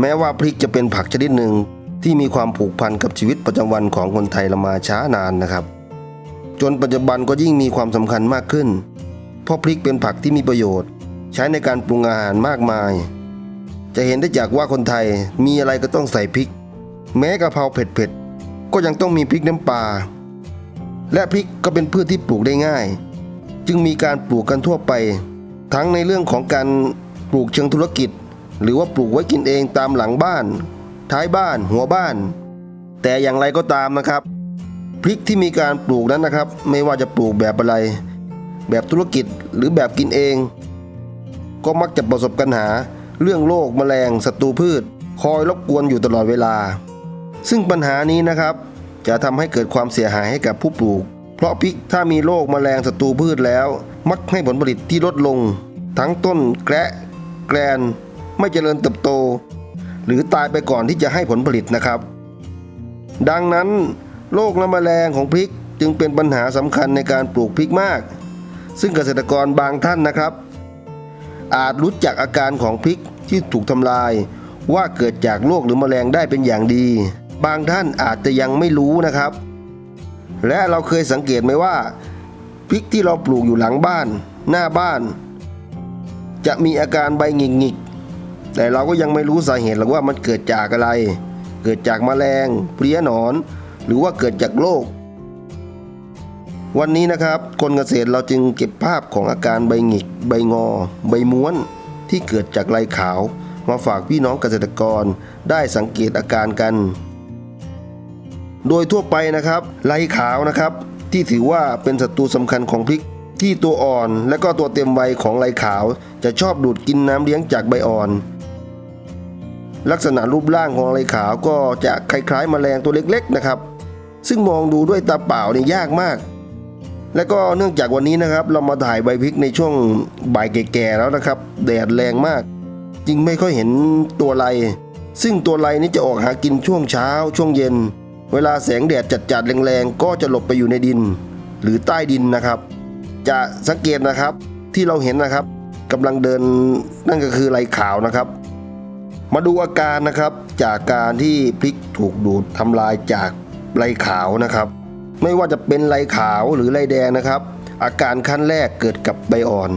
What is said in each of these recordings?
แม้ว่าพริกจะเป็นผักชนิดหนึ่งที่มีความผูกพันกับชีวิตประจำวันของคนไทยเรามาช้านานนะครับ จนปัจจุบันก็ยิ่งมีความสำคัญมากขึ้น เพราะพริกเป็นผักที่มีประโยชน์ ใช้ในการปรุงอาหารมากมาย จะเห็นได้จากว่าคนไทยมีอะไรก็ต้องใส่พริก แม้กะเพราเผ็ดๆก็ยังต้องมีพริกน้ำปลาและพริกก็เป็นพืชที่ปลูกได้ง่าย จึงมีการปลูกกันทั่วไป ทั้งในเรื่องของการปลูกเชิงธุรกิจ หรือว่าปลูกไว้กินเองตามหลังบ้าน ท้ายบ้านหัวบ้าน แต่อย่างไรก็ตามนะครับพริกที่มีการปลูกนั้นนะครับ ไม่ว่าจะปลูกแบบอะไร แบบธุรกิจหรือแบบกินเอง ก็มักจะประสบปัญหา เรื่องโรคแมลงศัตรูพืช คอยรบกวนอยู่ตลอดเวลา ซึ่งปัญหานี้นะครับ จะทำให้เกิดความเสียหายให้กับผู้ปลูก เพราะพริกถ้ามีโรคแมลงศัตรูพืชแล้ว มักให้ผลผลิตที่ลดลง ทั้งต้นแกระแกรน ไม่เจริญเติบโต หรือตายไปก่อนที่จะให้ผลผลิตนะครับ ดังนั้นโรคและแมลงของพริกจึงเป็นปัญหาสำคัญในการปลูกพริกมาก ซึ่งเกษตรกรบางท่านนะครับ อาจรู้จักอาการของพริกที่ถูกทำลาย ว่าเกิดจากโรคหรือแมลงได้เป็นอย่างดี บางท่านอาจจะยังไม่รู้นะครับ และเราเคยสังเกตไหมว่าพริกที่เราปลูกอยู่หลังบ้าน หน้าบ้าน จะมีอาการใบหงิกหงิก แต่เราก็ยังไม่รู้สาเหตุหรอกว่ามันเกิดจากอะไร เกิดจากแมลงเพลี้ยหนอน หรือว่าเกิดจากโรควันนี้นะครับคนเกษตรเราจึงเก็บภาพของอาการใบหงิก ใบงอ ใบม้วน ที่เกิดจากไรขาว มาฝากพี่น้องเกษตรกรได้สังเกตอาการกัน โดยทั่วไปนะครับไรขาวนะครับ ที่ถือว่าเป็นศัตรูสำคัญของพริกที่ตัวอ่อน และก็ตัวเต็มวัยของไรขาว จะชอบดูดกินน้ำเลี้ยงจากใบอ่อน ลักษณะรูปร่างของไรขาวก็จะคล้ายๆแมลงตัวเล็กๆนะครับ ซึ่งมองดูด้วยตาเปล่าเนี่ยยากมาก และก็เนื่องจากวันนี้นะครับ เรามาถ่ายใบพริกในช่วงบ่ายแก่ๆแล้วนะครับ แดดแรงมาก จึงไม่ค่อยเห็นตัวไร ซึ่งตัวไรนี้จะออกหากินช่วงเช้า ช่วงเย็น เวลาแสงแดดจัดๆแรงๆ ก็จะหลบไปอยู่ในดิน หรือใต้ดินนะครับ จะสังเกตนะครับที่เราเห็นนะครับกำลังเดินนั่นก็คือไรขาวนะครับ มาดูอาการนะครับจากการที่พริกถูกดูดทำลายจากไรขาวนะครับ ไม่ว่าจะเป็นไรขาวหรือไรแดงนะครับ อาการขั้นแรกเกิดกับใบอ่อน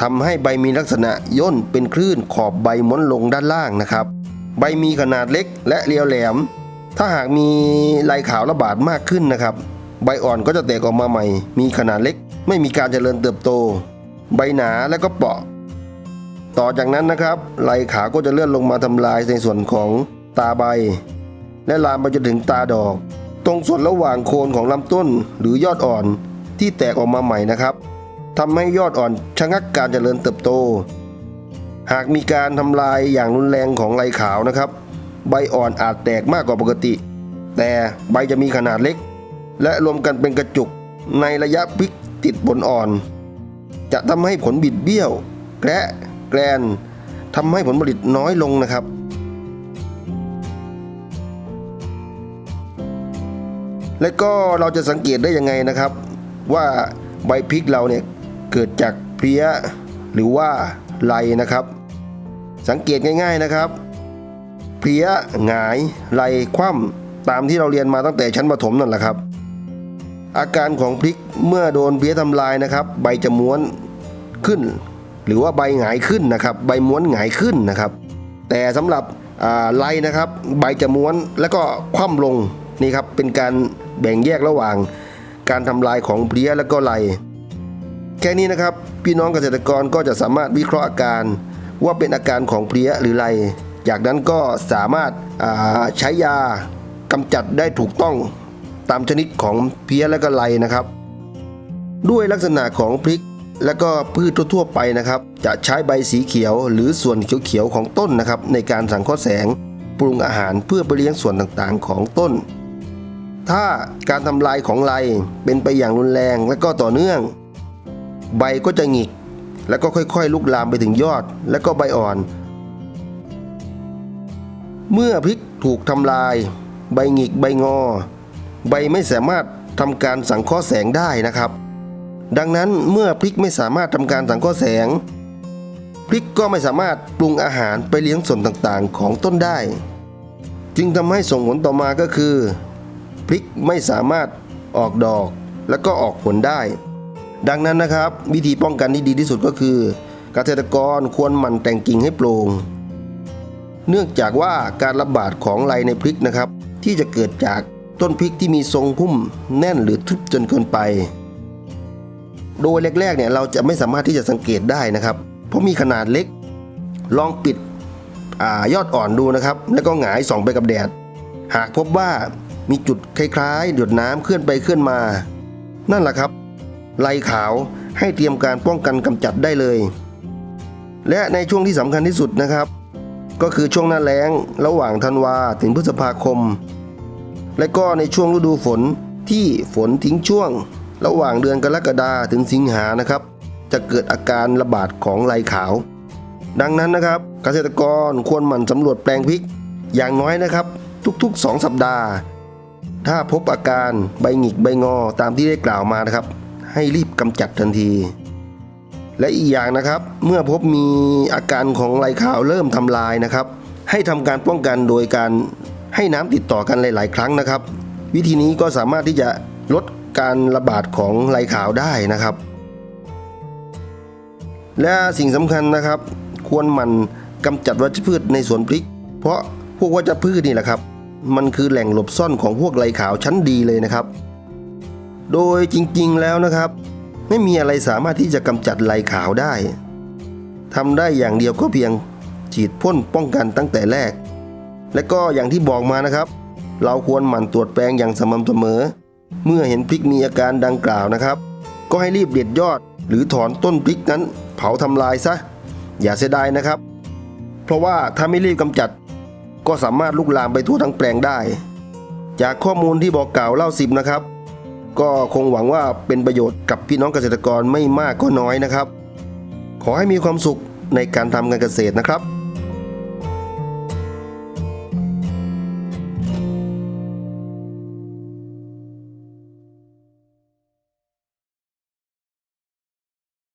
ทำให้ใบมีลักษณะย่นเป็นคลื่นขอบใบม้วนลงด้านล่างนะครับ ใบมีขนาดเล็กและเรียวแหลม ถ้าหากมีไรขาวระบาดมากขึ้นนะครับ ใบอ่อนก็จะแตกออกมาใหม่ มีขนาดเล็ก ไม่มีการเจริญเติบโต ใบหนาและก็เปราะ ต่อจากนั้นนะครับไหลขาวก็จะเลื่อนลงมาทำลายในส่วนของตาใบ และลามไปจนถึงตาดอก ตรงส่วนระหว่างโคนของลำต้นหรือยอดอ่อนที่แตกออกมาใหม่นะครับทำให้ยอดอ่อนชะงักการเจริญเติบโต หากมีการทำลายอย่างรุนแรงของไรขาวนะครับ ใบอ่อนอาจแตกมากกว่าปกติ แต่ใบจะมีขนาดเล็ก และรวมกันเป็นกระจุกในระยะพลิกติดผลอ่อน จะทำให้ผลบิดเบี้ยวแกระ แกรนทำให้ผลผลิตน้อยลงนะครับ และก็เราจะสังเกตได้ยังไงนะครับ ว่าใบพริกเราเนี่ยเกิดจากเพลี้ยหรือว่าไรนะครับ สังเกตง่าย ๆนะครับ เพลี้ยหงายไรคว่ำตามที่เราเรียนมาตั้งแต่ชั้นประถมนั่นแหละครับ อาการของพริกเมื่อโดนเพลี้ยทำลายนะครับ ใบจะม้วนขึ้น หรือว่าใบหงายขึ้นนะครับ ใบม้วนหงายขึ้นนะครับ แต่สำหรับอ่าไลนะครับ ใบจะม้วนแล้วก็คว่ำลงนี่ครับเป็นการแบ่งแยกระหว่างการทำลายของเพลี้ยแล้วก็ไลแค่นี้นะครับพี่น้องเกษตรกรก็จะสามารถวิเคราะห์อาการว่าเป็นอาการของเพลี้ยหรือไลจากนั้นก็สามารถาใช้ยากำจัดได้ถูกต้องตามชนิดของเพลี้ยและก็ไลนะครับ ด้วยลักษณะของพริก และก็พืชทั่วๆไปนะครับ จะใช้ใบสีเขียวหรือส่วนเขียวๆของต้นนะครับ ในการสังเคราะห์แสงปรุงอาหารเพื่อไปเลี้ยงส่วนต่างๆของต้น ถ้าการทำลายของไรเป็นไปอย่างรุนแรงและก็ต่อเนื่อง ใบก็จะหงิก แล้วก็ค่อยๆ ลุกลามไปถึงยอด และก็ใบอ่อน เมื่อพริกถูกทำลาย ใบหงิกใบงอ ใบไม่สามารถทำการสังเคราะห์แสงได้นะครับ ดังนั้นเมื่อพริกไม่สามารถทำการสังเคราะห์แสง พริกก็ไม่สามารถปรุงอาหารไปเลี้ยงส่วนต่างๆ ของต้นได้ จึงทำให้ส่งผลต่อมาก็คือ พริกไม่สามารถออกดอกแล้วก็ออกผลได้ ดังนั้นนะครับ วิธีป้องกันที่ดีที่สุดก็คือ เกษตรกรควรหมั่นแต่งกิ่งให้โปร่งเนื่องจากว่าการระบาดของไรในพริกนะครับ ที่จะเกิดจากต้นพริกที่มีทรงพุ่มแน่นหรือทึบจนเกินไป โดยแรกๆเนี่ยเราจะไม่สามารถที่จะสังเกตได้นะครับ เพราะมีขนาดเล็ก ลองปิดอยอดอ่อนดูนะครับ แล้วก็หงายส่องไปกับแดด หากพบว่ามีจุดคล้ายๆ หยดน้ำเคลื่อนไปเคลื่อนมา นั่นแหละครับไรขาวให้เตรียมการป้องกันกำจัดได้เลย และในช่วงที่สำคัญที่สุดนะครับ ก็คือช่วงหน้าแล้งระหว่างธันวาถึงพฤษภาคม และก็ในช่วงฤดูฝนที่ฝนทิ้งช่วง ระหว่างเดือนกรกฎาถึงสิงหานะครับ จะเกิดอาการระบาดของไรขาว ดังนั้นนะครับ เกษตรกรควรหมั่นสำรวจแปลงพริก อย่างน้อยนะครับ ทุกๆ 2 สัปดาห์ ถ้าพบอาการใบหงิกใบงอตามที่ได้กล่าวมานะครับ ให้รีบกำจัดทันที และอีกอย่างนะครับ เมื่อพบมีอาการของไรขาวเริ่มทำลายนะครับ ให้ทำการป้องกันโดยการให้น้ำติดต่อกันหลาย ๆ ครั้งนะครับ วิธีนี้ก็สามารถที่จะลด การระบาดของไรขาวได้นะครับ และสิ่งสำคัญนะครับ ควรหมันกำจัดวัชพืชในสวนพริก เพราะพวกวัชพืชนี่แหละครับ มันคือแหล่งหลบซ่อนของพวกไรขาวชั้นดีเลยนะครับ โดยจริงๆแล้วนะครับ ไม่มีอะไรสามารถที่จะกำจัดไรขาวได้ทำได้อย่างเดียวก็เพียงฉีดพ่นป้องกันตั้งแต่แรก และก็อย่างที่บอกมานะครับ เราควรหมั่นตรวจแปลงอย่างสม่ำเสมอ เมื่อเห็นพริกมีอาการดังกล่าวนะครับ ก็ให้รีบเด็ดยอดหรือถอนต้นพริกนั้น เผาทำลายซะ อย่าเสียดายนะครับ เพราะว่าถ้าไม่รีบกำจัด ก็สามารถลุกลามไปทั่วทั้งแปลงได้ จากข้อมูลที่บอกกล่าวเล่าสิบนะครับ ก็คงหวังว่าเป็นประโยชน์กับพี่น้องเกษตรกรไม่มากก็น้อยนะครับ ขอให้มีความสุขในการทำการเกษตรนะครับ